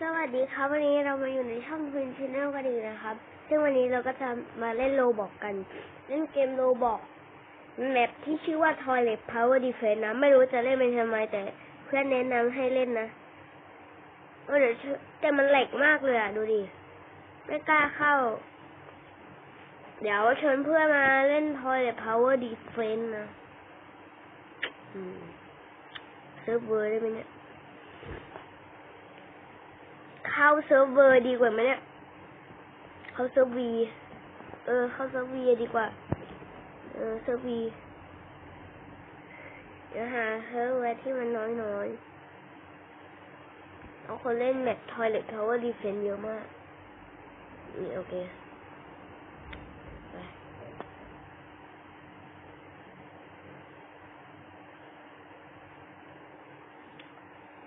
สวัสดีครับ วันนี้เรามาอยู่ในช่องพินชแนลกันอีกนะครับ ซึ่งวันนี้เราก็จะมาเล่นโลบอกกัน เล่นเกมโลบอกแมปที่ชื่อว่า Toilet Power Defense นะ ไม่รู้จะเล่นเป็นทำไมแต่เพื่อนแนะนำให้เล่นนะเออเดี๋ยวแต่มันแหลกมากเลยอะ ดูดิ ไม่กล้าเข้า เดี๋ยวเชิญเพื่อนมาเล่น Toilet Power Defense นะอืมเซิร์ฟเวอร์ได้ไหมเนี่ย เข้าเซิร์ฟเวอร์ดีกว่าไหมเนี่ย เข้าเซิร์ฟวีเออ เข้าเซิร์ฟวีดีกว่า เออ เซิร์ฟวีเดี๋ยวหาเซิร์ฟเวอร์ที่มันน้อยๆเอาคนเล่นแมตช์ทอยเล็ตทาวเวอร์ดีเฟนเยอะมาก นี่โอเคไป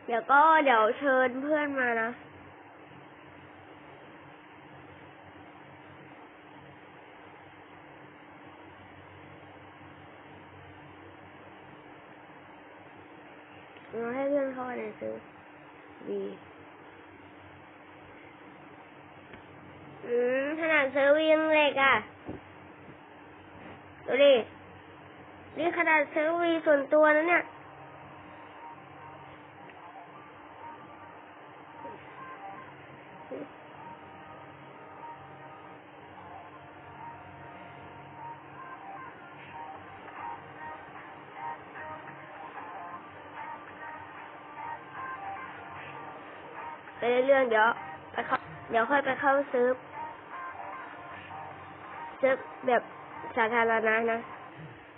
เดี๋ยวก็เดี๋ยวเชิญเพื่อนมานะ เราให้เพื่อนเข้ามาในเซิร์ฟดีอืมขนาดเซอร์ฟยังเล็กอะ ดูดิ นี่ขนาดเซอร์วีส่วนตัวนะเนี่ย ไปเรื่อยๆเดี๋ยวไปเข้าเดี๋ยวค่อยไปเข้าซิร์ฟเซิร์ฟแบบสาธารณะนะ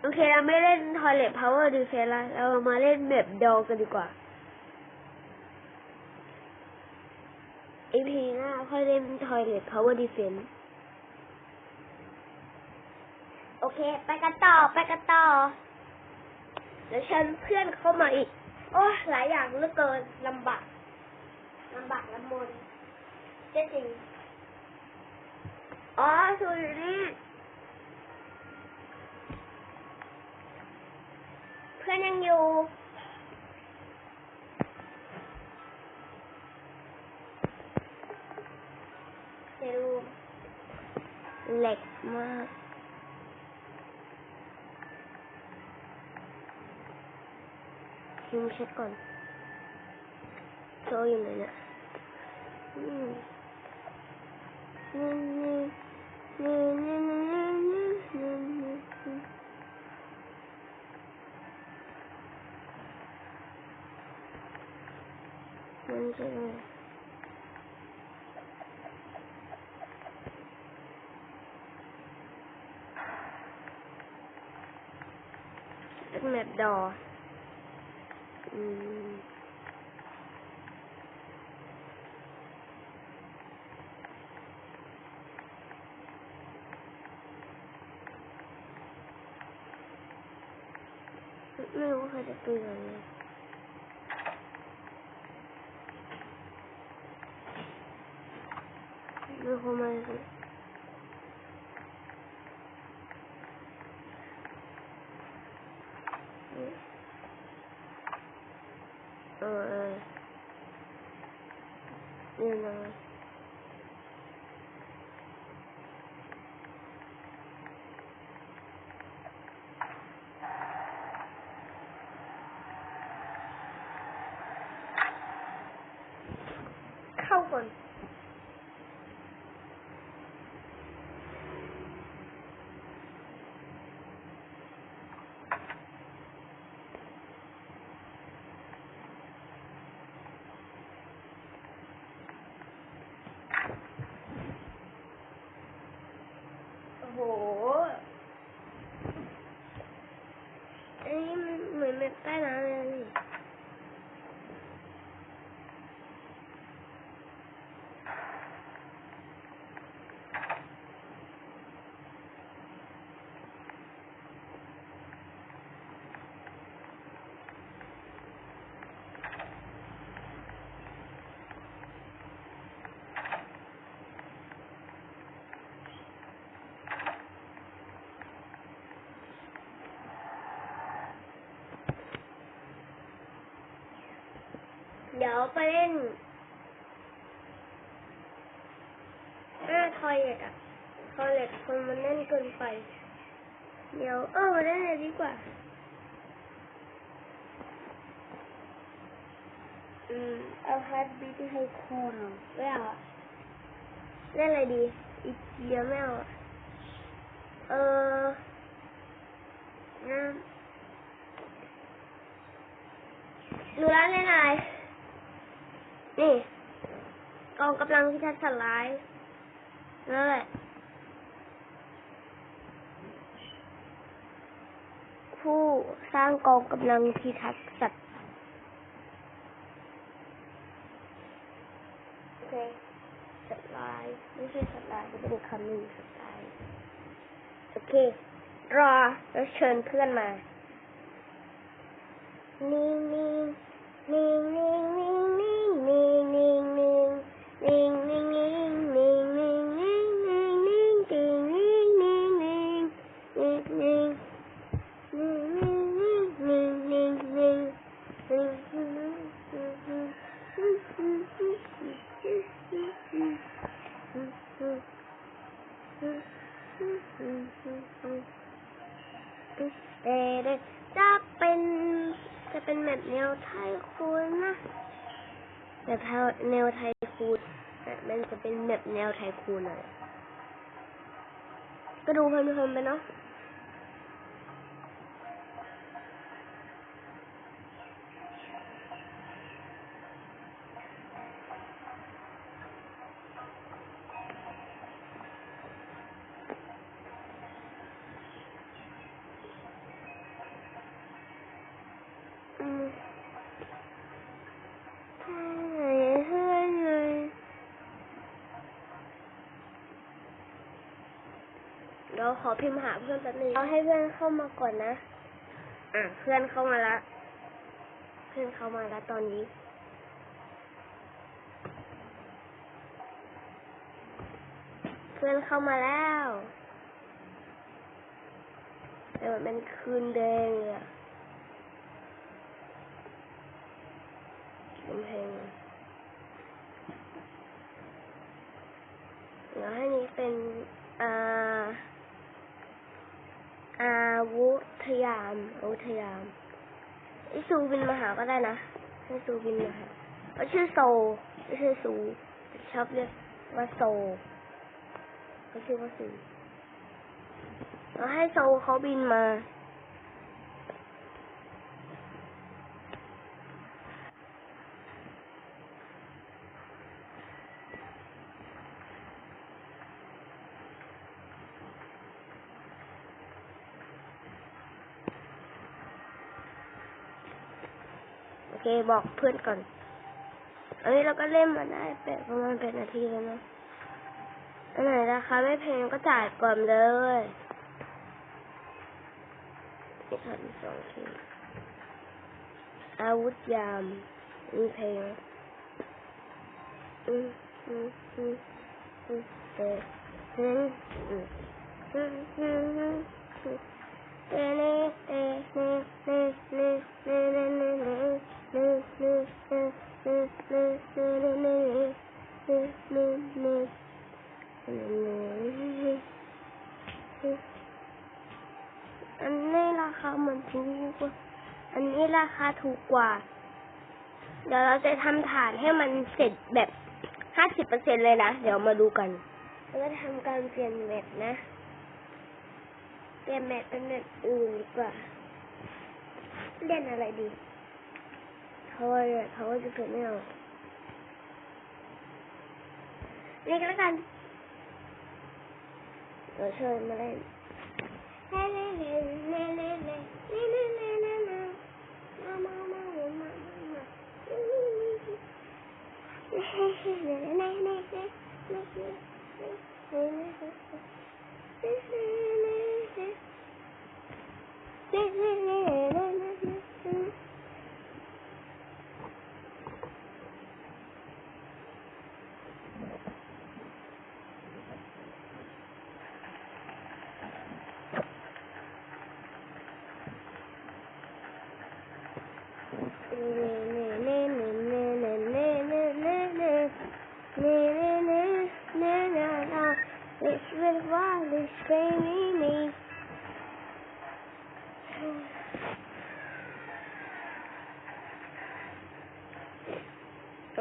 โอเคเราไม่เล่น Toilet Power Defense ละเรามาเล่นแบบดอกันดีกว่า EP หน้าค่อยเล่น Toilet Power Defense โอเค ไปกันต่อ ไปกันต่อ เดี๋ยวเชิญเพื่อนเข้ามาอีก โอ้หลายอย่างเหลือเกินลำบาก ลำบากลำมนเจ๊จริง อ๋อสูอยู่นี่ เพื่อนยังอยู่ เดี๋ยวดูเหล็กมากพิมเช็ดก่อน show you nè a minute. Mm. Mm -hmm. When's it? map đỏ ừ. 这个我还得背着呢？这后面是？嗯。嗯嗯嗯 เดี๋ยวไปเล่นหน้าทอยเล็ตอะทอยเล็ตคนมันแน่นเกินไป เดี๋ยวเออมาเล่นเลยดีกว่า อืมเอาฮาร์ดบีที่ให้คนณไม่เอาเล่นอะไรดีอีกเดี๋ยวไม่เอาเออนะหนูรักเล่นอะไร นี่กองกำลังพิทักษ์สลายนั่นแหละผู้สร้างกองกำลังพิทักษ์สัตว์โอเคสัตว์ร้ายไม่ใช่สัตว์ร้ายจะเป็นคำหนึ่งสัตว์ร้ายโอเค รอแล้วเชิญเพื่อนมา นิ่งนิ่งนิ่งนิ่งนิ่ง me. แต่แนวไทยคูนมันจะเป็นแบบแนวไทยคูนหน่อยก็ดูเพลินๆไปเนาะอืม ยวขอพิมพ์หาเพื่อนแป๊บนึงเอาให้เพื่อนเข้ามาก่อนนะ อะเพื่อนเข้ามาละ เพื่อนเข้ามาละตอนนี้ เพื่อนเข้ามาแล้วแต่มันเป็นคืนแดงเลอะ ซูบินมาหาก็ได้นะให้ซูบินมาหาเขาชื่อโซไม่ใช่ซูชอบเรียกว่าโซเขาชื่อว่าซูแล้วให้โซเขาบินมา เคบอกเพื่อนก่อนอันนี้เราก็เล่นมาได้เป็นประมาณเป็นนาทีแล้วนะอันไหนราคาไม่แพงก็จ่ายก่อนเลยพันสองทีอาวุธยามมีเพลงอืมอืมอืมอืมเอออืมอืมอืมอืมอืมเอเนเอเนเนเนเนเนเนเน อันนี้ราคาเหมือนถูกกว่า อันนี้ราคาถูกกว่า เดี๋ยวเราจะทำฐานให้มันเสร็จแบบห้าสิบเปอร์เซ็นเลยนะ เดี๋ยวมาดูกันเราจะทำการเปลี่ยนแมตนะ เปลี่ยนแมตเป็นแมปอื่นดีกว่า เล่นอะไรดี เพราะว่าเขาจะเกิดไม่ออกเล่นแล้วกันเราเชิญมาเล่นเล่นเล่นเล่นเล่นเล่นเล่นเล่นเล่นเล่นเล่นมามามามามามา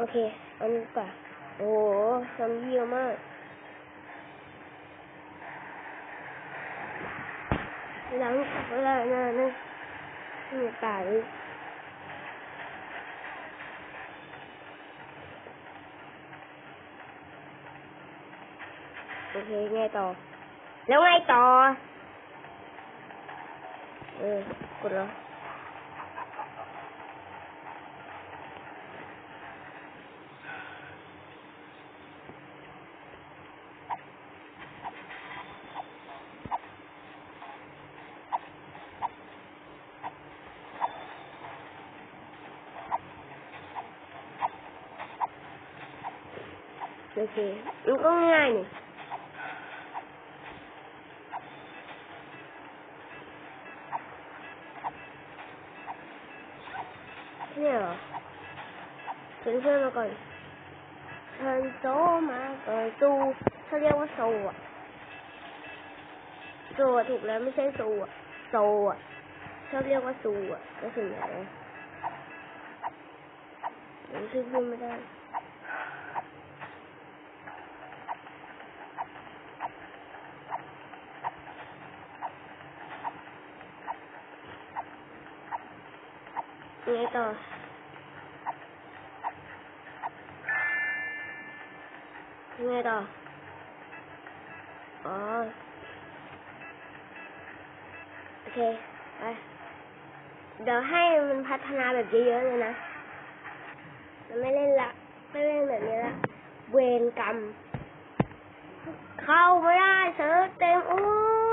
โอเค เอันนี้ก่อนโอ้โหซอมบี้เยอะมากหลังจากเวลานานนะมีป่าลึกโอเคไงต่อ แล้วไงต่อ เออกดแล้ว โอเคมันก็ง่ายนี่เนี่ยเหรอเชิญเพื่อนมาก่อนเชิญโซมาก่อนตูเขาเรียกว่าโซอะโซอะถูกแล้วไม่ใช่โซอะโซอะชอบเรียกว่าซูอะก็คืออะไรมันชื่อพูด ไม่ได้ไงต่อไงต่อ อ๋อ โอเค ไป เดี๋ยวให้มันพัฒนาแบบเยอะๆเลยนะเราไม่เล่นละ ไม่เล่นแบบนี้ละ เวรกรรม เข้าไม่ได้เซิร์ชเต็ม โอ้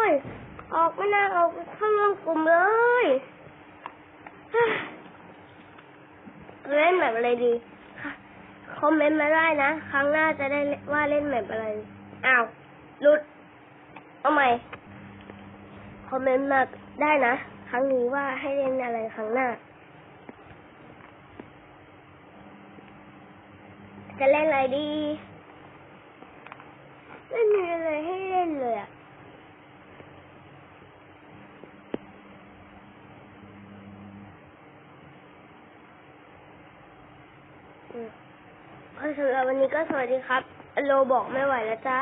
ย ออกไม่น่าออกเข้าร่วมกลุ่มเลย เล่นแบบ อะไรดีคอมเมนต์มาได้นะ ครั้งหน้าจะได้ว่าเล่นแบบอะไร อ้าวหลุด เอาใหม่ คอมเมนต์มาได้นะ ครั้งนี้ว่าให้เล่นอะไรครั้งหน้า จะเล่นอะไรดี ไม่มีอะไรให้เล่นเลยอะ อืมก็สำหรับวันนี้ก็สวัสดีครับ โลบอกไม่ไหวแล้วจ้า